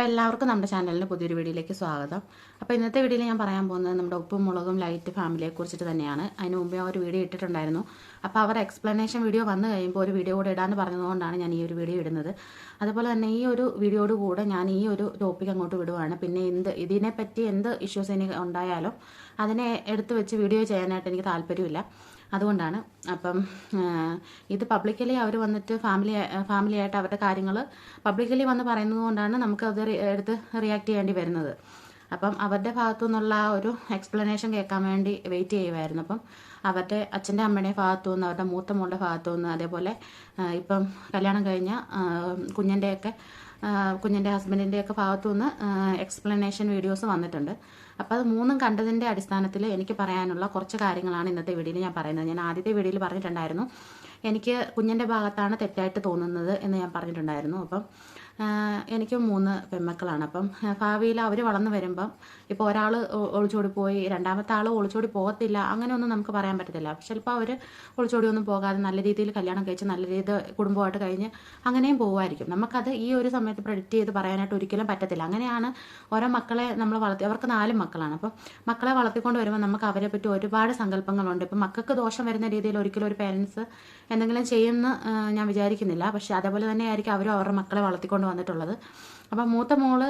അപ്പോൾ എല്ലാവർക്കും നമ്മുടെ ചാനലിന് പുതിയൊരു വീഡിയോയിലേക്ക് സ്വാഗതം. അപ്പോൾ ഇന്നത്തെ വീഡിയോയിൽ ഞാൻ പറയാൻ പോകുന്നത് നമ്മുടെ ഉപ്പും മുളകും ലൈറ്റ് ഫാമിലിയെ കുറിച്ചിട്ട് തന്നെയാണ്. അതിന് മുമ്പേ ഒരു വീഡിയോ ഇട്ടിട്ടുണ്ടായിരുന്നു. അപ്പോൾ അവർ എക്സ്പ്ലനേഷൻ വീഡിയോ വന്നു കഴിയുമ്പോൾ ഒരു വീഡിയോ കൂടെ ഇടാമെന്ന് പറഞ്ഞതുകൊണ്ടാണ് ഞാൻ ഈ ഒരു വീഡിയോ ഇടുന്നത്. അതുപോലെ തന്നെ ഈ ഒരു വീഡിയോയോട് കൂടെ ഞാൻ ഈ ഒരു ടോപ്പിക് അങ്ങോട്ട് വിടുവാണ്. പിന്നെ എന്ത് ഇതിനെപ്പറ്റി എന്ത് ഇഷ്യൂസ് ഇനി ഉണ്ടായാലും അതിനെ എടുത്ത് വെച്ച് വീഡിയോ ചെയ്യാനായിട്ട് എനിക്ക് താല്പര്യമില്ല. അതുകൊണ്ടാണ് അപ്പം ഇത് പബ്ലിക്കലി അവർ വന്നിട്ട് ഫാമിലി ഫാമിലി ആയിട്ട് അവരുടെ കാര്യങ്ങൾ പബ്ലിക്കലി വന്ന് പറയുന്നത് കൊണ്ടാണ് നമുക്ക് അത് എടുത്ത് റിയാക്ട് ചെയ്യേണ്ടി വരുന്നത്. അപ്പം അവരുടെ ഭാഗത്തു നിന്നുള്ള ആ ഒരു എക്സ്പ്ലനേഷൻ കേൾക്കാൻ വേണ്ടി വെയിറ്റ് ചെയ്യുമായിരുന്നു അപ്പം അവരുടെ അച്ഛന്റെ അമ്മയുടെ ഭാഗത്തു നിന്ന് അവരുടെ മൂത്ത മോളുടെ ഭാഗത്തു നിന്ന് അതേപോലെ ഇപ്പം കല്യാണം കഴിഞ്ഞ കുഞ്ഞിന്റെയൊക്കെ കുഞ്ഞിന്റെ ഹസ്ബൻഡിന്റെയൊക്കെ ഭാഗത്തു നിന്ന് എക്സ്പ്ലനേഷൻ വീഡിയോസ് വന്നിട്ടുണ്ട്. അപ്പോൾ അത് മൂന്നും കണ്ടതിന്റെ അടിസ്ഥാനത്തിൽ എനിക്ക് പറയാനുള്ള കുറച്ച് കാര്യങ്ങളാണ് ഇന്നത്തെ വീഡിയോയിൽ ഞാൻ പറയുന്നത്. ഞാൻ ആദ്യത്തെ വീഡിയോയിൽ പറഞ്ഞിട്ടുണ്ടായിരുന്നു എനിക്ക് കുഞ്ഞിന്റെ ഭാഗത്താണ് തെറ്റായിട്ട് തോന്നുന്നത് എന്ന് ഞാൻ പറഞ്ഞിട്ടുണ്ടായിരുന്നു. അപ്പം എനിക്ക് മൂന്ന് പെൺമക്കളാണ്. അപ്പം ഭാവിയിൽ അവർ വളർന്നു വരുമ്പം ഇപ്പോൾ ഒരാൾ ഒളിച്ചോടി പോയി രണ്ടാമത്തെ ആൾ ഒളിച്ചോടി പോകത്തില്ല അങ്ങനെയൊന്നും നമുക്ക് പറയാൻ പറ്റത്തില്ല. ചിലപ്പോൾ അവർ ഒളിച്ചോടി ഒന്നും പോകാതെ നല്ല രീതിയിൽ കല്യാണം കഴിച്ച് നല്ല രീതിയിൽ കുടുംബമായിട്ട് കഴിഞ്ഞ് അങ്ങനെയും പോകുമായിരിക്കും. നമുക്കത് ഈ ഒരു സമയത്ത് പ്രഡിക്റ്റ് ചെയ്ത് പറയാനായിട്ട് ഒരിക്കലും പറ്റത്തില്ല. അങ്ങനെയാണ് ഓരോ മക്കളെ നമ്മൾ വളർത്തി അവർക്ക് നാല് മക്കളാണ്. അപ്പം മക്കളെ വളർത്തിക്കൊണ്ട് വരുമ്പോൾ നമുക്ക് അവരെ പറ്റി ഒരുപാട് സങ്കല്പങ്ങളുണ്ട്. ഇപ്പം മക്കൾക്ക് ദോഷം വരുന്ന രീതിയിൽ ഒരിക്കലും ഒരു പേരൻസ് എന്തെങ്കിലും ചെയ്യുമെന്ന് ഞാൻ വിചാരിക്കുന്നില്ല. പക്ഷേ അതേപോലെ തന്നെ ആയിരിക്കും അവരും അവരുടെ മക്കളെ വളർത്തിക്കൊണ്ട് വന്നിട്ടുള്ളത്. അപ്പം മൂത്ത മോൾ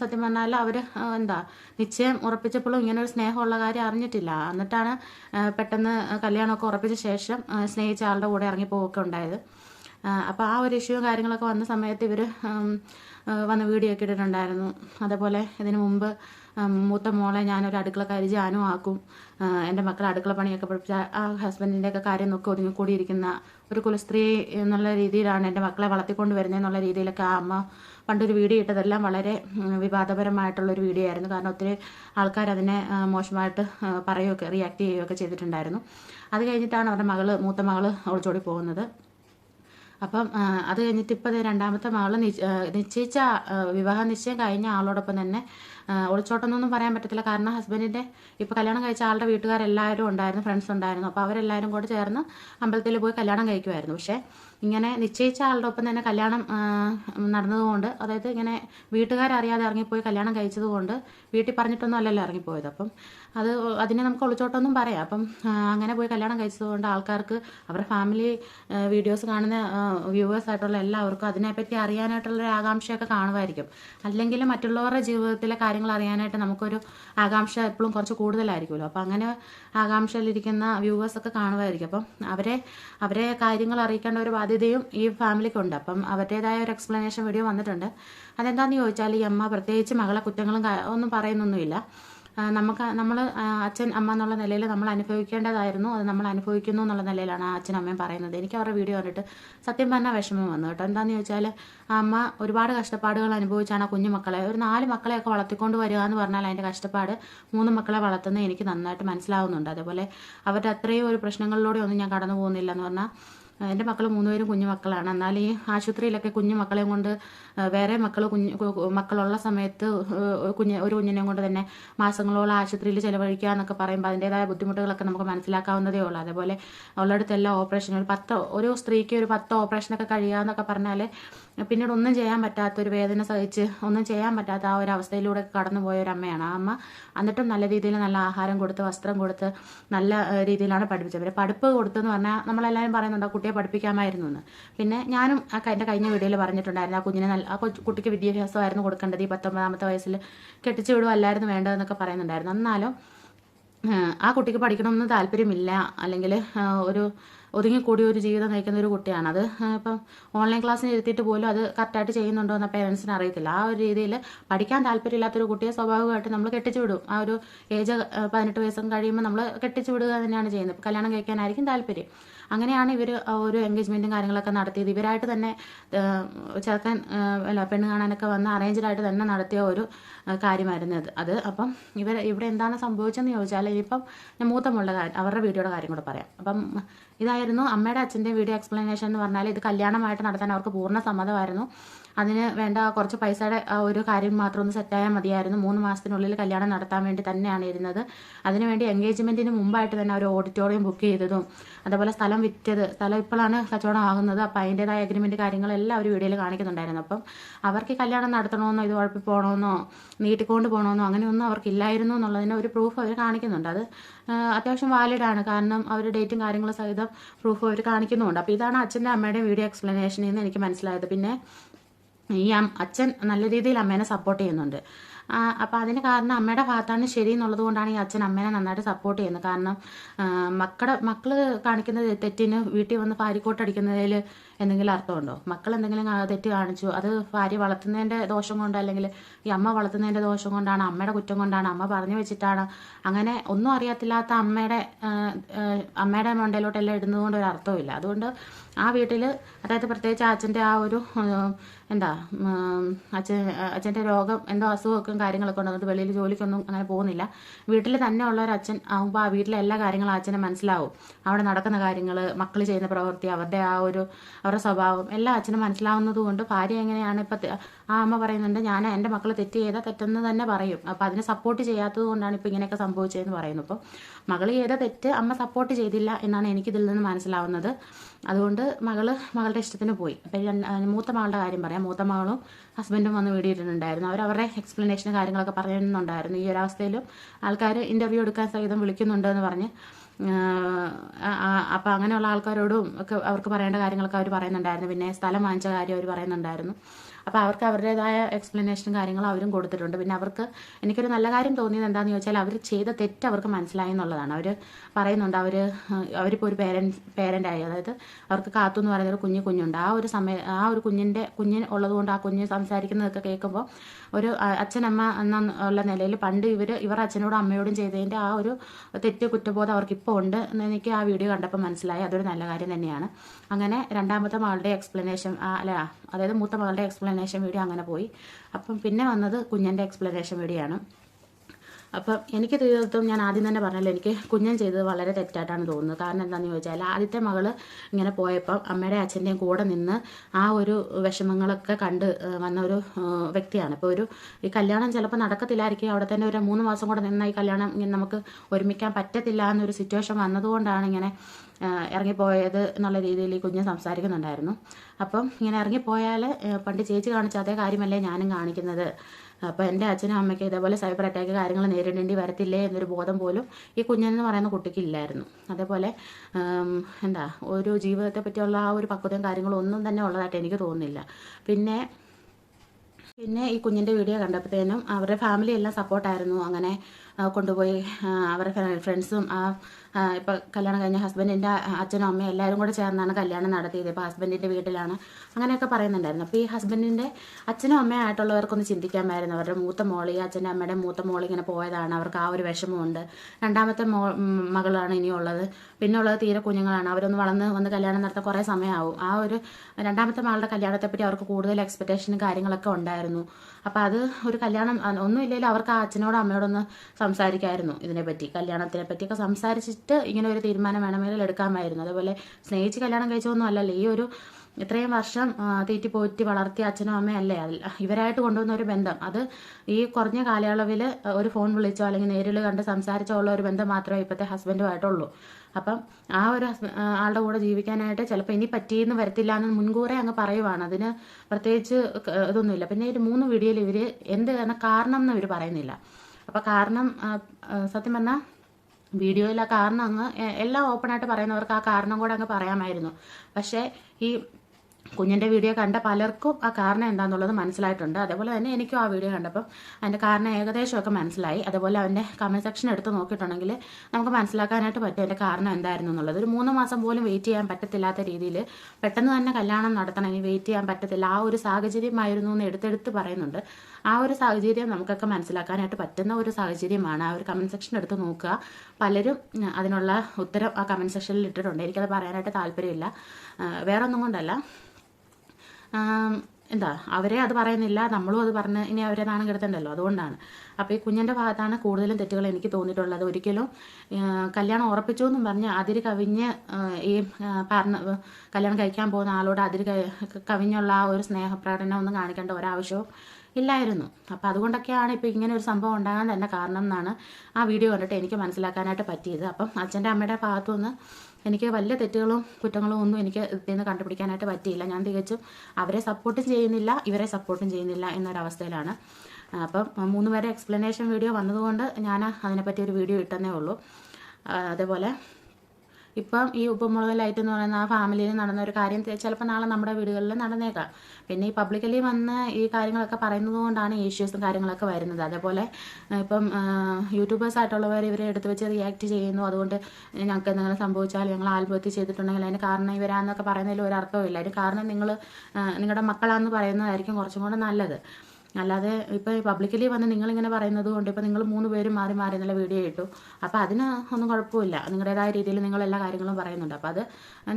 സത്യം പറഞ്ഞാൽ അവർ എന്താ നിശ്ചയം ഉറപ്പിച്ചപ്പോഴും ഇങ്ങനെ ഒരു സ്നേഹമുള്ള കാര്യം അറിഞ്ഞിട്ടില്ല. എന്നിട്ടാണ് പെട്ടെന്ന് കല്യാണമൊക്കെ ഉറപ്പിച്ച ശേഷം സ്നേഹിച്ച ആളുടെ കൂടെ ഇറങ്ങിപ്പോവൊക്കെ ഉണ്ടായത്. അപ്പോൾ ആ ഒരു ഇഷ്യൂ കാര്യങ്ങളൊക്കെ വന്ന സമയത്ത് ഇവർ വന്ന് വീഡിയോ ഒക്കെ ഇട്ടിട്ടുണ്ടായിരുന്നു. അതേപോലെ ഇതിനു മുമ്പ് മൂത്ത മോളെ ഞാനൊരു അടുക്കളക്കാരി ജാനും ആക്കും. എന്റെ മക്കളെ അടുക്കള പണിയൊക്കെ പഠിപ്പിച്ച ആ ഹസ്ബൻഡിന്റെ ഒക്കെ കാര്യം നോക്കി ഒതുങ്ങി കൂടിയിരിക്കുന്ന ഒരു കുലസ്ത്രീ എന്നുള്ള രീതിയിലാണ് എന്റെ മക്കളെ വളർത്തിക്കൊണ്ട് വരുന്നത് എന്നുള്ള രീതിയിലൊക്കെ ആ അമ്മ പണ്ടൊരു വീഡിയോ ഇട്ടതെല്ലാം വളരെ വിവാദപരമായിട്ടുള്ളൊരു വീഡിയോ ആയിരുന്നു. കാരണം ഒത്തിരി ആൾക്കാർ അതിനെ മോശമായിട്ട് പറയുകയൊക്കെ റിയാക്ട് ചെയ്യുകയൊക്കെ ചെയ്തിട്ടുണ്ടായിരുന്നു. അത് കഴിഞ്ഞിട്ടാണ് അവരുടെ മകൾ മൂത്ത മകൾ ഒളിച്ചോടി പോകുന്നത്. അപ്പം അത് കഴിഞ്ഞിട്ട് ഇപ്പം രണ്ടാമത്തെ മകൾ നിശ്ചയിച്ച വിവാഹ നിശ്ചയം കഴിഞ്ഞ ആളോടൊപ്പം തന്നെ ഒളിച്ചോട്ടൊന്നും പറയാൻ പറ്റത്തില്ല. കാരണം ഹസ്ബൻഡിന്റെ ഇപ്പൊ കല്യാണം കഴിച്ച ആളുടെ വീട്ടുകാരെല്ലാവരും ഉണ്ടായിരുന്നു ഫ്രണ്ട്സ് ഉണ്ടായിരുന്നു. അപ്പോൾ അവരെല്ലാവരും കൂടെ ചേർന്ന് അമ്പലത്തിൽ പോയി കല്യാണം കഴിക്കുമായിരുന്നു പക്ഷേ ഇങ്ങനെ നിശ്ചയിച്ച ആളുടെ ഒപ്പം തന്നെ കല്യാണം നടന്നതുകൊണ്ട് അതായത് ഇങ്ങനെ വീട്ടുകാരറിയാതെ ഇറങ്ങിപ്പോയി കല്യാണം കഴിച്ചതുകൊണ്ട് വീട്ടിൽ പറഞ്ഞിട്ടൊന്നും അല്ലല്ലോ ഇറങ്ങിപ്പോയത്. അപ്പം അത് അതിനെ നമുക്ക് ഒളിച്ചോട്ടൊന്നും പറയാം. അപ്പം അങ്ങനെ പോയി കല്യാണം കഴിച്ചതുകൊണ്ട് ആൾക്കാർക്ക് അവരുടെ ഫാമിലി വീഡിയോസ് കാണുന്ന വ്യൂവേഴ്സ് ആയിട്ടുള്ള എല്ലാവർക്കും അതിനെപ്പറ്റി അറിയാനായിട്ടുള്ളൊരു ആകാംക്ഷയൊക്കെ കാണുമായിരിക്കും. അല്ലെങ്കിൽ മറ്റുള്ളവരുടെ ജീവിതത്തിലെ കാര്യങ്ങൾ അറിയാനായിട്ട് നമുക്കൊരു ആകാംക്ഷ എപ്പോഴും കുറച്ച് കൂടുതലായിരിക്കുമല്ലോ. അപ്പം അങ്ങനെ ആകാംക്ഷയിലിരിക്കുന്ന വ്യൂവേഴ്സൊക്കെ കാണുമായിരിക്കും. അപ്പം അവരെ അവരെ കാര്യങ്ങൾ അറിയിക്കേണ്ട ഒരു ബാധ്യതയും ഈ ഫാമിലിക്കുണ്ട് അപ്പം അവരുടേതായ ഒരു എക്സ്പ്ലനേഷൻ വീഡിയോ വന്നിട്ടുണ്ട്. അതെന്താണെന്ന് ചോദിച്ചാൽ ഈ അമ്മ പ്രത്യേകിച്ച് മകളെ കുറ്റങ്ങളും ഒന്നും പറയുന്നൊന്നുമില്ല. നമുക്ക് നമ്മൾ അച്ഛൻ അമ്മ എന്നുള്ള നിലയിൽ നമ്മൾ അനുഭവിക്കേണ്ടതായിരുന്നു. അത് നമ്മൾ അനുഭവിക്കുന്നു എന്നുള്ള നിലയിലാണ് ആ അച്ഛനും അമ്മയും പറയുന്നത്. എനിക്ക് അവരുടെ വീഡിയോ കണ്ടിട്ട് സത്യം പറഞ്ഞാൽ വിഷമം വന്നു കേട്ടോ. എന്താണെന്ന് ചോദിച്ചാൽ അമ്മ ഒരുപാട് കഷ്ടപ്പാടുകൾ അനുഭവിച്ചാണ് ആ കുഞ്ഞു മക്കളെ. ഒരു നാല് മക്കളെയൊക്കെ വളർത്തിക്കൊണ്ട് വരിക എന്ന് പറഞ്ഞാൽ അതിന്റെ കഷ്ടപ്പാട് മൂന്ന് മക്കളെ വളർത്തുന്നത് എനിക്ക് നന്നായിട്ട് മനസ്സിലാവുന്നുണ്ട്. അതേപോലെ അവരുടെ അത്രയും ഒരു പ്രശ്നങ്ങളിലൂടെ ഒന്നും ഞാൻ കടന്നു പോകുന്നില്ല എന്ന് പറഞ്ഞാൽ എന്റെ മക്കൾ മൂന്നുപേരും കുഞ്ഞു മക്കളാണ്. എന്നാൽ ഈ ആശുപത്രിയിലൊക്കെ കുഞ്ഞു മക്കളെയും കൊണ്ട് വേറെ മക്കൾ കുഞ്ഞു മക്കളുള്ള സമയത്ത് കുഞ്ഞ് ഒരു കുഞ്ഞിനെയും കൊണ്ട് തന്നെ മാസങ്ങളോളം ആശുപത്രിയിൽ ചിലവഴിക്കുക എന്നൊക്കെ പറയുമ്പോൾ അതിന്റെതായ ബുദ്ധിമുട്ടുകളൊക്കെ നമുക്ക് മനസ്സിലാക്കാവുന്നതേ ഉള്ളൂ. അതേപോലെ ഉള്ളിടത്തെല്ലാം ഓപ്പറേഷൻ ഒരു പത്ത് ഒരു സ്ത്രീക്ക് ഒരു പത്ത് ഓപ്പറേഷനൊക്കെ കഴിയുക എന്നൊക്കെ പറഞ്ഞാൽ പിന്നീട് ഒന്നും ചെയ്യാൻ പറ്റാത്ത ഒരു വേദന സഹിച്ച് ഒന്നും ചെയ്യാൻ പറ്റാത്ത ആ ഒരു അവസ്ഥയിലൂടെ കടന്നു പോയ ഒരു അമ്മയാണ്. ആ അമ്മ എന്നിട്ടും നല്ല രീതിയിൽ നല്ല ആഹാരം കൊടുത്ത് വസ്ത്രം കൊടുത്ത് നല്ല രീതിയിലാണ് പഠിപ്പിച്ചത്. പഠിപ്പ് കൊടുത്തെന്ന് പറഞ്ഞാൽ നമ്മളെല്ലാവരും പറയുന്നുണ്ട് കുട്ടിയെ പഠിപ്പിക്കാമായിരുന്നു എന്ന് പിന്നെ ഞാനും ആ എന്റെ കഴിഞ്ഞ വീഡിയോയിൽ പറഞ്ഞിട്ടുണ്ടായിരുന്നു ആ കുഞ്ഞിനെ നല്ല ആ കുട്ടിക്ക് വിദ്യാഭ്യാസമായിരുന്നു കൊടുക്കേണ്ടത് ഈ പത്തൊമ്പതാമത്തെ വയസ്സിൽ കെട്ടിച്ചു വിടുവല്ലായിരുന്നു വേണ്ടതെന്നൊക്കെ പറയുന്നുണ്ടായിരുന്നു. എന്നാലും ആ കുട്ടിക്ക് പഠിക്കണമെന്ന് താല്പര്യമില്ല. അല്ലെങ്കിൽ ഒരു ഒതുങ്ങിക്കൂടി ഒരു ജീവിതം നയിക്കുന്ന ഒരു കുട്ടിയാണ്. അത് ഇപ്പം ഓൺലൈൻ ക്ലാസ്സിന് ഇരുത്തിയിട്ട് പോലും അത് കറക്റ്റായിട്ട് ചെയ്യുന്നുണ്ടോ എന്ന പേരൻസിന് അറിയത്തില്ല. ആ ഒരു രീതിയിൽ പഠിക്കാൻ താല്പര്യമില്ലാത്തൊരു കുട്ടിയെ സ്വാഭാവികമായിട്ട് നമ്മൾ കെട്ടിച്ചു വിടും. ആ ഒരു ഏജ് പതിനെട്ട് വയസ്സും കഴിയുമ്പോൾ നമ്മൾ കെട്ടിച്ചു വിടുക തന്നെയാണ് ചെയ്യുന്നത്. കല്യാണം കഴിക്കാനായിരിക്കും താല്പര്യം. അങ്ങനെയാണ് ഇവർ ഒരു എൻഗേജ്മെന്റും കാര്യങ്ങളൊക്കെ നടത്തിയത്. ഇവരായിട്ട് തന്നെ ചെറുക്കൻ അല്ല പെണ്ണ് കാണാനൊക്കെ വന്ന് അറേഞ്ച്ഡായിട്ട് തന്നെ നടത്തിയ ഒരു കാര്യമായിരുന്നു അത് അത് അപ്പം ഇവർ ഇവിടെ എന്താണ് സംഭവിച്ചതെന്ന് ചോദിച്ചാൽ ഇനിയിപ്പം ഞാൻ മൂത്തമുള്ള കാര്യം അവരുടെ വീഡിയോയുടെ കാര്യം കൂടെ പറയാം. അപ്പം ഇതായിരുന്നു അമ്മയുടെ അച്ഛന്റെ വീഡിയോ എക്സ്പ്ലനേഷൻ എന്ന് പറഞ്ഞാൽ ഇത് കല്യാണമായിട്ട് നടത്താൻ അവർക്ക് പൂർണ സമ്മതമായിരുന്നു. അതിന് വേണ്ട കുറച്ച് പൈസയുടെ ഒരു കാര്യം മാത്രം ഒന്ന് സെറ്റായാൽ മതിയായിരുന്നു. മൂന്ന് മാസത്തിനുള്ളിൽ കല്യാണം നടത്താൻ വേണ്ടി തന്നെയാണ് ഇരുന്നത്. അതിനുവേണ്ടി എൻഗേജ്മെന്റിന് മുമ്പായിട്ട് തന്നെ അവർ ഓഡിറ്റോറിയം ബുക്ക് ചെയ്തതും അതുപോലെ സ്ഥലം വിറ്റത്. സ്ഥലം ഇപ്പോഴാണ് കച്ചവടം ആകുന്നത്. അപ്പോൾ അതിന്റെതായ അഗ്രിമെന്റ് കാര്യങ്ങളെല്ലാം അവർ വീഡിയോയിൽ കാണിക്കുന്നുണ്ടായിരുന്നു. അപ്പം അവർക്ക് കല്യാണം നടത്തണമെന്നോ ഇത് കുഴപ്പം പോകണമെന്നോ നീട്ടിക്കൊണ്ട് പോകണമെന്നോ അങ്ങനെയൊന്നും അവർക്കില്ലായിരുന്നു എന്നുള്ളതിന് ഒരു പ്രൂഫ് അവർ കാണിക്കുന്നുണ്ട്. അത് അത്യാവശ്യം വാലിഡാണ് കാരണം അവർ ഡേറ്റും കാര്യങ്ങളും സഹിതം പ്രൂഫ് അവർ കാണിക്കുന്നുണ്ട് അപ്പോൾ ഇതാണ് അച്ഛന്റെ അമ്മയുടെ വീഡിയോ എക്സ്പ്ലനേഷനിൽ നിന്ന് എനിക്ക് മനസ്സിലായത്. പിന്നെ ഈ അച്ഛൻ നല്ല രീതിയിൽ അമ്മേനെ സപ്പോർട്ട് ചെയ്യുന്നുണ്ട്. അപ്പോൾ അതിന് കാരണം അമ്മയുടെ ഭാഗത്താണ് ശരി എന്നുള്ളത് കൊണ്ടാണ് ഈ അച്ഛൻ അമ്മേനെ നന്നായിട്ട് സപ്പോർട്ട് ചെയ്യുന്നത്. കാരണം മക്കളെ മക്കളുടെ മക്കൾ കാണിക്കുന്ന തെറ്റിന് വീട്ടിൽ വന്ന് പാരിക്കോട്ടടിക്കുന്നതിൽ എന്തെങ്കിലും അർത്ഥമുണ്ടോ? മക്കൾ എന്തെങ്കിലും തെറ്റ് കാണിച്ചു അത് ഭാര്യ വളർത്തുന്നതിന്റെ ദോഷം കൊണ്ട് അല്ലെങ്കിൽ ഈ അമ്മ വളർത്തുന്നതിന്റെ ദോഷം കൊണ്ടാണ് അമ്മയുടെ കുറ്റം കൊണ്ടാണ് അമ്മ പറഞ്ഞു വെച്ചിട്ടാണ് അങ്ങനെ ഒന്നും അറിയത്തില്ലാത്ത അമ്മയുടെ അമ്മയുടെ മണ്ടയിലോട്ടെല്ലാം ഇടുന്നത് കൊണ്ട് ഒരു അർത്ഥമില്ല അതുകൊണ്ട് ആ വീട്ടിൽ അതായത് പ്രത്യേകിച്ച് അച്ഛന്റെ ആ ഒരു എന്താ അച്ഛൻ അച്ഛന്റെ രോഗം എന്തോ അസുഖമൊക്കെ കാര്യങ്ങളൊക്കെ ഉണ്ട്. അതുകൊണ്ട് വെളിയിൽ ജോലിക്കൊന്നും അങ്ങനെ പോകുന്നില്ല. വീട്ടിൽ തന്നെ ഉള്ള ഒരു അച്ഛൻ ആകുമ്പോൾ ആ വീട്ടിലെ എല്ലാ കാര്യങ്ങളും അച്ഛനെ മനസ്സിലാവും. അവിടെ നടക്കുന്ന കാര്യങ്ങൾ മക്കൾ ചെയ്യുന്ന പ്രവൃത്തി അവരുടെ ആ ഒരു അവരുടെ സ്വഭാവം എല്ലാം അച്ഛന് മനസ്സിലാവുന്നത് കൊണ്ട് ഭാര്യ എങ്ങനെയാണ് ഇപ്പം ആ അമ്മ പറയുന്നുണ്ട് ഞാൻ എന്റെ മക്കൾ തെറ്റ് ചെയ്താൽ തെറ്റെന്ന് തന്നെ പറയും. അപ്പോൾ അതിനെ സപ്പോർട്ട് ചെയ്യാത്തത് കൊണ്ടാണ് ഇപ്പോൾ ഇങ്ങനെയൊക്കെ സംഭവിച്ചതെന്ന് പറയുന്നു. അപ്പം മകൾ ചെയ്ത തെറ്റ് അമ്മ സപ്പോർട്ട് ചെയ്തില്ല എന്നാണ് എനിക്കിതിൽ നിന്ന് മനസ്സിലാവുന്നത്. അതുകൊണ്ട് മകൾ മകളുടെ ഇഷ്ടത്തിന് പോയി. അപ്പം മൂത്ത മകളുടെ കാര്യം പറയാം. മൂത്ത മകളും ഹസ്ബൻഡും വന്ന് വീടിയിട്ടുണ്ടായിരുന്നു അവർ അവരുടെ എക്സ്പ്ലനേഷൻ കാര്യങ്ങളൊക്കെ പറയുന്നുണ്ടായിരുന്നു. ഈ ഒരു അവസ്ഥയിലും ആൾക്കാർ ഇന്റർവ്യൂ എടുക്കാൻ സഹിതം വിളിക്കുന്നുണ്ടെന്ന് പറഞ്ഞ് അപ്പം അങ്ങനെയുള്ള ആൾക്കാരോടും ഒക്കെ അവർക്ക് പറയേണ്ട കാര്യങ്ങളൊക്കെ അവർ പറയുന്നുണ്ടായിരുന്നു. പിന്നെ സ്ഥലം വാങ്ങിച്ച കാര്യം അവർ പറയുന്നുണ്ടായിരുന്നു. അപ്പോൾ അവർക്ക് അവരുടേതായ എക്സ്പ്ലനേഷനും കാര്യങ്ങളും അവരും കൊടുത്തിട്ടുണ്ട്. പിന്നെ അവർക്ക് എനിക്കൊരു നല്ല കാര്യം തോന്നിയത് എന്താണെന്ന് ചോദിച്ചാൽ അവർ ചെയ്ത തെറ്റ് അവർക്ക് മനസ്സിലായി എന്നുള്ളതാണ്. അവർ പറയുന്നുണ്ട്. അവർ അവരിപ്പോൾ ഒരു പേരൻസ് പേരന്റായി അതായത് അവർക്ക് കാത്തു എന്ന് പറയുന്ന ഒരു കുഞ്ഞു കുഞ്ഞുണ്ട്. ആ ഒരു സമയം ആ ഒരു കുഞ്ഞിന്റെ കുഞ്ഞിന് ഉള്ളതുകൊണ്ട് ആ കുഞ്ഞ് സംസാരിക്കുന്നതൊക്കെ കേൾക്കുമ്പോൾ ഒരു അച്ഛനമ്മ എന്ന ഉള്ള നിലയിൽ പണ്ട് ഇവർ ഇവർ അച്ഛനോടും അമ്മയോടും ചെയ്തതിന്റെ ആ ഒരു തെറ്റ് കുറ്റബോധം അവർക്ക് ഇപ്പോൾ ഉണ്ട് എന്ന് എനിക്ക് ആ വീഡിയോ കണ്ടപ്പോൾ മനസ്സിലായി. അതൊരു നല്ല കാര്യം തന്നെയാണ്. അങ്ങനെ രണ്ടാമത്തെ മകളുടെ എക്സ്പ്ലനേഷൻ അല്ല അതായത് മൂത്ത മകളുടെ എക്സ്പ്ലനേഷൻ വീഡിയോ അങ്ങനെ പോയി. അപ്പം പിന്നെ വന്നത് കുഞ്ഞന്റെ എക്സ്പ്ലനേഷൻ വീഡിയോ ആണ്. അപ്പം എനിക്ക് തീർത്തും ഞാൻ ആദ്യം തന്നെ പറഞ്ഞല്ലോ എനിക്ക് കുഞ്ഞൻ ചെയ്തത് വളരെ തെറ്റായിട്ടാണ് തോന്നുന്നത്. കാരണം എന്താണെന്ന് ചോദിച്ചാൽ ആദ്യത്തെ മകൾ ഇങ്ങനെ പോയപ്പം അമ്മയുടെ അച്ഛന്റെയും കൂടെ നിന്ന് ആ ഒരു വിഷമങ്ങളൊക്കെ കണ്ട് വന്ന ഒരു വ്യക്തിയാണ്. ഇപ്പോൾ ഒരു ഈ കല്യാണം ചിലപ്പോൾ നടക്കത്തില്ലായിരിക്കും. അവിടെ തന്നെ ഒരു മൂന്ന് മാസം കൂടെ നിന്ന ഈ കല്യാണം ഇങ്ങനെ നമുക്ക് ഒരുമിക്കാൻ പറ്റത്തില്ല എന്നൊരു സിറ്റുവേഷൻ വന്നതുകൊണ്ടാണ് ഇങ്ങനെ ഇറങ്ങിപ്പോയത് എന്നുള്ള രീതിയിൽ ഈ കുഞ്ഞ് സംസാരിക്കുന്നുണ്ടായിരുന്നു. അപ്പം ഇങ്ങനെ ഇറങ്ങിപ്പോയാൽ പണ്ട് ചേച്ചി കാണിച്ച അതേ കാര്യമല്ലേ ഞാനും കാണിക്കുന്നത്. അപ്പോൾ എന്റെ അച്ഛനും അമ്മയ്ക്ക് ഇതേപോലെ സൈബർ അറ്റാക്ക് കാര്യങ്ങൾ നേരിടേണ്ടി വരത്തില്ലേ എന്നൊരു ബോധം പോലും ഈ കുഞ്ഞെന്ന് പറയുന്ന കുട്ടിക്ക് ഇല്ലായിരുന്നു. അതേപോലെ എന്താ ഒരു ജീവിതത്തെ പറ്റിയുള്ള ആ ഒരു പക്വതയും കാര്യങ്ങളും ഒന്നും തന്നെ ഉള്ളതായിട്ട് എനിക്ക് തോന്നുന്നില്ല. പിന്നെ പിന്നെ ഈ കുഞ്ഞിന്റെ വീഡിയോ കണ്ടപ്പോഴത്തേനും അവരുടെ ഫാമിലി എല്ലാം സപ്പോർട്ടായിരുന്നു അങ്ങനെ കൊണ്ടുപോയി അവരുടെ ഫ്രണ്ട്സും ആ ഇപ്പൊ കല്യാണം കഴിഞ്ഞ ഹസ്ബൻഡിന്റെ അച്ഛനും അമ്മയും എല്ലാവരും കൂടെ ചേർന്നാണ് കല്യാണം നടത്തിയത്. ഇപ്പോൾ ഹസ്ബൻഡിന്റെ വീട്ടിലാണ്. അങ്ങനെയൊക്കെ പറയുന്നുണ്ടായിരുന്നു. അപ്പോൾ ഈ ഹസ്ബൻഡിന്റെ അച്ഛനും അമ്മയും ആയിട്ടുള്ളവർക്കൊന്ന് ചിന്തിക്കാമായിരുന്നു. അവരുടെ മൂത്ത മോളി അച്ഛന്റെ അമ്മയുടെ മൂത്ത മോളി ഇങ്ങനെ പോയതാണ്. അവർക്ക് ആ ഒരു വിഷമമുണ്ട്. രണ്ടാമത്തെ മോ മകളാണ് ഇനിയുള്ളത്. പിന്നെ ഉള്ളത് തീരെ കുഞ്ഞുങ്ങളാണ്. അവരൊന്ന് വളർന്ന് വന്ന് കല്യാണം നടത്താൻ കുറേ സമയമാവും. ആ ഒരു രണ്ടാമത്തെ മകളുടെ കല്യാണത്തെപ്പറ്റി അവർക്ക് കൂടുതൽ എക്സ്പെക്റ്റേഷനും കാര്യങ്ങളൊക്കെ ഉണ്ടായിരുന്നു. അപ്പോൾ അത് ഒരു കല്യാണം ഒന്നും ഒന്നുമില്ലെങ്കിലും അവർക്ക് ആ അച്ഛനോടും അമ്മയോടൊന്ന് സംസാരിക്കായിരുന്നു ഇതിനെപ്പറ്റി കല്യാണത്തിനെ പറ്റിയൊക്കെ സംസാരിച്ചിട്ട് ഇങ്ങനെ ഒരു തീരുമാനം വേണമെങ്കിൽ എടുക്കാമായിരുന്നു. അതേപോലെ സ്നേഹിച്ച് കല്യാണം കഴിച്ചൊന്നും അല്ലല്ലോ. ഈ ഒരു ഇത്രയും വർഷം തീറ്റി പോറ്റി വളർത്തിയ അച്ഛനും അമ്മയും അല്ലേ? അല്ല ഇവരായിട്ട് കൊണ്ടുവന്ന ഒരു ബന്ധം. അത് ഈ കുറഞ്ഞ കാലയളവിൽ ഒരു ഫോൺ വിളിച്ചോ അല്ലെങ്കിൽ നേരിൽ കണ്ട് സംസാരിച്ചോ ഉള്ള ഒരു ബന്ധം മാത്രമേ ഇപ്പോഴത്തെ ഹസ്ബൻഡുമായിട്ടുള്ളൂ. അപ്പം ആ ഒരു ആളുടെ കൂടെ ജീവിക്കാനായിട്ട് ചിലപ്പോൾ ഇനി പറ്റിയെന്ന് വരത്തില്ല എന്ന് മുൻകൂറെ അങ്ങ് പറയുവാണ്. അതിന് പ്രത്യേകിച്ച് ഇതൊന്നുമില്ല. പിന്നെ ഒരു മൂന്ന് വീഡിയോയിൽ ഇവർ എന്ത് കാരണം എന്ന് ഇവർ പറയുന്നില്ല. അപ്പം കാരണം സത്യം പറഞ്ഞാൽ വീഡിയോയിൽ ആ കാരണം അങ്ങ് എല്ലാം ഓപ്പണായിട്ട് പറയുന്നവർക്ക് ആ കാരണം കൂടെ അങ്ങ് പറയാമായിരുന്നു. പക്ഷേ ഈ കുഞ്ഞിന്റെ വീഡിയോ കണ്ട പലർക്കും ആ കാരണം എന്താണെന്നുള്ളത് മനസ്സിലായിട്ടുണ്ട്. അതേപോലെ തന്നെ എനിക്കും ആ വീഡിയോ കണ്ടപ്പം അതിന്റെ കാരണം ഏകദേശമൊക്കെ മനസ്സിലായി. അതേപോലെ അവന്റെ കമന്റ് സെക്ഷൻ എടുത്ത് നോക്കിയിട്ടുണ്ടെങ്കിൽ നമുക്ക് മനസ്സിലാക്കാനായിട്ട് പറ്റും അതിന്റെ കാരണം എന്തായിരുന്നു എന്നുള്ളത്. ഒരു മൂന്ന് മാസം പോലും വെയിറ്റ് ചെയ്യാൻ പറ്റത്തില്ലാത്ത രീതിയിൽ പെട്ടെന്ന് തന്നെ കല്യാണം നടത്തണം. ഇനി വെയിറ്റ് ചെയ്യാൻ പറ്റത്തില്ല. ആ ഒരു സാഹചര്യമായിരുന്നു എന്ന് എടുത്തെടുത്ത് പറയുന്നുണ്ട്. ആ ഒരു സാഹചര്യം നമുക്കൊക്കെ മനസ്സിലാക്കാനായിട്ട് പറ്റുന്ന ഒരു സാഹചര്യമാണ്. ആ ഒരു കമന്റ് സെക്ഷൻ എടുത്ത് നോക്കുക. പലരും അതിനുള്ള ഉത്തരം ആ കമന്റ് സെക്ഷനിൽ ഇട്ടിട്ടുണ്ട്. എനിക്കത് പറയാനായിട്ട് താല്പര്യമില്ല. ആ, വേറെ ഒന്നും കൊണ്ടല്ല. എന്താ അവരെ അത് പറയുന്നില്ല നമ്മളും അത് പറഞ്ഞ് ഇനി അവരെ നാണം കെടുത്തണ്ടല്ലോ അതുകൊണ്ടാണ്. അപ്പോൾ ഈ കുഞ്ഞിന്റെ ഭാഗത്താണ് കൂടുതലും തെറ്റുകൾ എനിക്ക് തോന്നിയിട്ടുള്ളത്. ഒരിക്കലും കല്യാണം ഉറപ്പിച്ചു എന്നും പറഞ്ഞ് അതിര് കവിഞ്ഞ് ഈ പറഞ്ഞ കല്യാണം കഴിക്കാൻ പോകുന്ന ആളോട് അതിര് കവിഞ്ഞുള്ള ആ ഒരു സ്നേഹപ്രകടനം ഒന്നും കാണിക്കേണ്ട ഒരാവശ്യവും ഇല്ലായിരുന്നു. അപ്പോൾ അതുകൊണ്ടൊക്കെയാണ് ഇപ്പോൾ ഇങ്ങനെ ഒരു സംഭവം ഉണ്ടാകാൻ തന്നെ കാരണം എന്നാണ് ആ വീഡിയോ കണ്ടിട്ട് എനിക്ക് മനസ്സിലാക്കാനായിട്ട് പറ്റിയത്. അപ്പം അച്ഛന്റെ അമ്മയുടെ ഭാഗത്തുനിന്ന് എനിക്ക് വലിയ തെറ്റുകളും കുറ്റങ്ങളും ഒന്നും എനിക്ക് ഇതിൽ നിന്ന് കണ്ടുപിടിക്കാനായിട്ട് പറ്റിയില്ല. ഞാൻ തികച്ചും അവരെ സപ്പോർട്ടും ചെയ്യുന്നില്ല ഇവരെ സപ്പോർട്ടും ചെയ്യുന്നില്ല എന്നൊരവസ്ഥയിലാണ്. അപ്പം മൂന്ന് പേരെ എക്സ്പ്ലനേഷൻ വീഡിയോ വന്നതുകൊണ്ട് ഞാൻ അതിനെപ്പറ്റി ഒരു വീഡിയോ ഇട്ടെന്നേ ഉള്ളൂ. അതേപോലെ ഇപ്പം ഈ ഉപ്പുമുളക് ലൈറ്റ് എന്ന് പറയുന്ന ആ ഫാമിലിയിൽ നടന്ന ഒരു കാര്യം ചിലപ്പോൾ നാളെ നമ്മുടെ വീടുകളിൽ നടന്നേക്കാം. പിന്നെ ഈ പബ്ലിക്കലി വന്ന് ഈ കാര്യങ്ങളൊക്കെ പറയുന്നത് കൊണ്ടാണ് ഇഷ്യൂസും കാര്യങ്ങളൊക്കെ വരുന്നത്. അതേപോലെ ഇപ്പം യൂട്യൂബേഴ്സ് ആയിട്ടുള്ളവർ ഇവരെ എടുത്തു വെച്ച് റിയാക്ട് ചെയ്യുന്നു. അതുകൊണ്ട് ഞങ്ങൾക്ക് എന്തെങ്കിലും സംഭവിച്ചാൽ ഞങ്ങൾ ആത്മഹത്യ ചെയ്തിട്ടുണ്ടെങ്കിൽ അതിന് കാരണം ഇവരാന്നൊക്കെ പറയുന്നതിൽ ഒരു അർത്ഥമില്ല അതിന് കാരണം നിങ്ങൾ നിങ്ങളുടെ മക്കളാണെന്ന് പറയുന്നതായിരിക്കും കുറച്ചും കൂടെ നല്ലത്. അല്ലാതെ ഇപ്പോൾ പബ്ലിക്കലി വന്ന് നിങ്ങളിങ്ങനെ പറയുന്നത് കൊണ്ട് ഇപ്പോൾ നിങ്ങൾ മൂന്ന് പേരും മാറി മാറി എന്നുള്ള വീഡിയോ ഇട്ടു. അപ്പോൾ അതിന് ഒന്നും കുഴപ്പമില്ല. നിങ്ങളുടേതായ രീതിയിൽ നിങ്ങൾ എല്ലാ കാര്യങ്ങളും പറയുന്നുണ്ട്. അപ്പോൾ അത്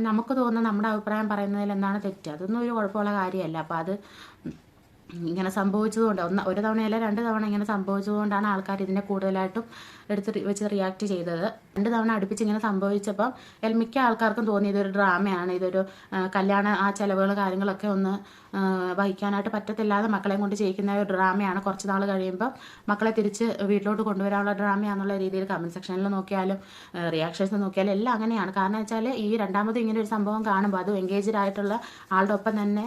നമുക്ക് തോന്നുന്ന നമ്മുടെ അഭിപ്രായം പറയുന്നതിൽ എന്താണ് തെറ്റ്? അതൊന്നും ഒരു കുഴപ്പമുള്ള കാര്യമല്ല. അപ്പോൾ അത് ഇങ്ങനെ സംഭവിച്ചതുകൊണ്ട് ഒന്ന് ഒരു തവണയല്ല രണ്ട് തവണ ഇങ്ങനെ സംഭവിച്ചതുകൊണ്ടാണ് ആൾക്കാർ ഇതിനെ കൂടുതലായിട്ടും എടുത്ത് വെച്ച് റിയാക്ട് ചെയ്തത്. രണ്ട് തവണ അടുപ്പിച്ച് ഇങ്ങനെ സംഭവിച്ചപ്പം മിക്ക ആൾക്കാർക്കും തോന്നി ഇതൊരു ഡ്രാമയാണ്. ഇതൊരു കല്യാണ ആ ചെലവുകൾ കാര്യങ്ങളൊക്കെ ഒന്ന് വഹിക്കാനായിട്ട് പറ്റത്തില്ലാതെ മക്കളെ കൊണ്ട് ചെയ്യിക്കുന്ന ഒരു ഡ്രാമയാണ്. കുറച്ച് നാൾ കഴിയുമ്പോൾ മക്കളെ തിരിച്ച് വീട്ടിലോട്ട് കൊണ്ടുവരാനുള്ള ഡ്രാമയാണെന്നുള്ള രീതിയിൽ കമന്റ് സെക്ഷനിൽ നോക്കിയാലും റിയാക്ഷൻസ് നോക്കിയാലും എല്ലാം അങ്ങനെയാണ്. കാരണം വെച്ചാൽ ഈ രണ്ടാമത് ഇങ്ങനെ ഒരു സംഭവം കാണുമ്പോൾ അതും എൻഗേജ്ഡ് ആയിട്ടുള്ള ആളുടെ ഒപ്പം തന്നെ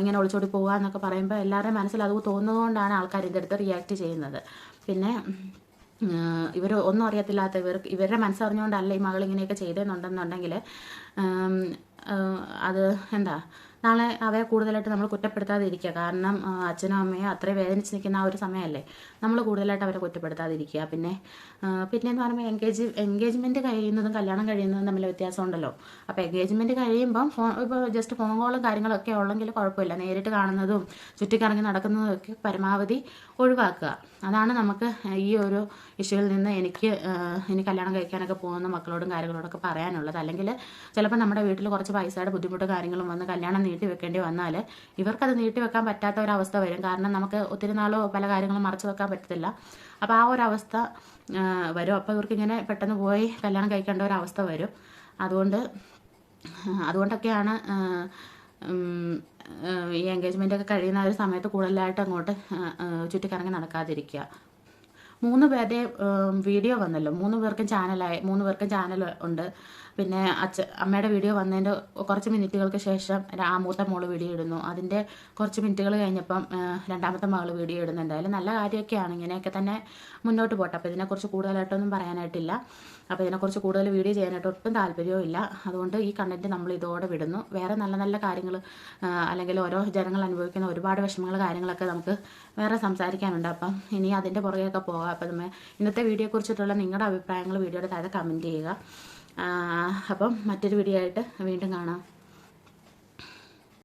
ഇങ്ങനെ ഒളിച്ചോടി പോകുക എന്നൊക്കെ പറയുമ്പോൾ എല്ലാവരുടെയും മനസ്സിൽ അത് തോന്നുന്നതുകൊണ്ടാണ് ആൾക്കാർ ഇതെടുത്ത് റിയാക്ട് ചെയ്യുന്നത്. പിന്നെ ഇവർ ഒന്നും അറിയത്തില്ലാത്ത ഇവർക്ക് ഇവരുടെ മനസ്സറിഞ്ഞുകൊണ്ടല്ല ഈ മകൾ ഇങ്ങനെയൊക്കെ ചെയ്തെന്നുണ്ടെന്നുണ്ടെങ്കിൽ അത് എന്താ നാളെ അവരെ കൂടുതലായിട്ട് നമ്മൾ കുറ്റപ്പെടുത്താതിരിക്കുക. കാരണം അച്ഛനും അമ്മയും അത്രയും വേദനിച്ച് നിൽക്കുന്ന ആ ഒരു സമയമല്ലേ? നമ്മൾ കൂടുതലായിട്ട് അവരെ കുറ്റപ്പെടുത്താതിരിക്കുക. പിന്നെ പിന്നെയെന്ന് പറയുമ്പോൾ എൻഗേജ് എൻഗേജ്മെന്റ് കഴിയുന്നതും കല്യാണം കഴിയുന്നതും തമ്മിൽ വ്യത്യാസമുണ്ടല്ലോ. അപ്പോൾ എൻഗേജ്മെന്റ് കഴിയുമ്പം ഫോൺ ഇപ്പോൾ ജസ്റ്റ് ഫോൺ കോളും കാര്യങ്ങളൊക്കെ ഉള്ളെങ്കിൽ കുഴപ്പമില്ല. നേരിട്ട് കാണുന്നതും ചുറ്റിക്കറങ്ങി നടക്കുന്നതും ഒക്കെ പരമാവധി ഒഴിവാക്കുക. അതാണ് നമുക്ക് ഈ ഒരു ഇഷ്യൂവിൽ നിന്ന് എനിക്ക് ഇനി കല്യാണം കഴിക്കാനൊക്കെ പോകുന്ന മക്കളോടും കാര്യങ്ങളോടൊക്കെ പറയാനുള്ളത്. അല്ലെങ്കിൽ ചിലപ്പോൾ നമ്മുടെ വീട്ടിൽ കുറച്ച് പൈസയുടെ ബുദ്ധിമുട്ട് കാര്യങ്ങളും വന്ന് കല്യാണം നീട്ടി വെക്കേണ്ടി വന്നാൽ ഇവർക്കത് നീട്ടി വെക്കാൻ പറ്റാത്ത ഒരവസ്ഥ വരും. കാരണം നമുക്ക് ഒത്തിരി നാളോ പല കാര്യങ്ങളും മറച്ചു വെക്കാൻ പറ്റത്തില്ല. അപ്പോൾ ആ ഒരു അവസ്ഥ വരും. അപ്പോൾ ഇവർക്ക് ഇങ്ങനെ പെട്ടെന്ന് പോയി കല്യാണം കഴിക്കേണ്ട ഒരു അവസ്ഥ വരും. അതുകൊണ്ട് അതുകൊണ്ടൊക്കെയാണ് ഈ എൻഗേജ്മെന്റ് ഒക്കെ കഴിയുന്ന ഒരു സമയത്ത് കൂടുതലായിട്ട് അങ്ങോട്ട് ചുറ്റിക്കറങ്ങി നടക്കാതിരിക്കുക. മൂന്ന് പേരുടെ വീഡിയോ വന്നല്ലോ. മൂന്ന് പേർക്കും ചാനലായി മൂന്ന് പേർക്കും ചാനൽ ഉണ്ട്. പിന്നെ അച്ഛ അമ്മയുടെ വീഡിയോ വന്നതിന്റെ കുറച്ച് മിനിറ്റുകൾക്ക് ശേഷം മൂത്ത മോൾ വീഡിയോ ഇടുന്നു. അതിന്റെ കുറച്ച് മിനിറ്റുകൾ കഴിഞ്ഞപ്പം രണ്ടാമത്തെ മകൾ വീഡിയോ ഇടുന്നുണ്ട്. അതിൽ നല്ല കാര്യമൊക്കെയാണ്. ഇങ്ങനെയൊക്കെ തന്നെ മുന്നോട്ട് പോട്ടെ. അപ്പോൾ ഇതിനെക്കുറിച്ച് കൂടുതലായിട്ടൊന്നും പറയാനായിട്ടില്ല. അപ്പോൾ ഇതിനെക്കുറിച്ച് കൂടുതൽ വീഡിയോ ചെയ്യാനായിട്ട് ഒട്ടും താല്പര്യവും ഇല്ല. അതുകൊണ്ട് ഈ കണ്ടന്റ് നമ്മൾ ഇതോടെ വിടുന്നു. വേറെ നല്ല നല്ല കാര്യങ്ങൾ അല്ലെങ്കിൽ ഓരോ ജനങ്ങൾ അനുഭവിക്കുന്ന ഒരുപാട് വിഷമങ്ങൾ കാര്യങ്ങളൊക്കെ നമുക്ക് വേറെ സംസാരിക്കാനുണ്ട്. അപ്പം ഇനി അതിന്റെ പുറകെയൊക്കെ പോകാം. അപ്പം ഇന്നത്തെ വീഡിയോയെക്കുറിച്ചിട്ടുള്ള നിങ്ങളുടെ അഭിപ്രായങ്ങൾ വീഡിയോയുടെ താഴെ കമന്റ് ചെയ്യുക. അപ്പം മറ്റൊരു വീഡിയോ ആയിട്ട് വീണ്ടും കാണാം.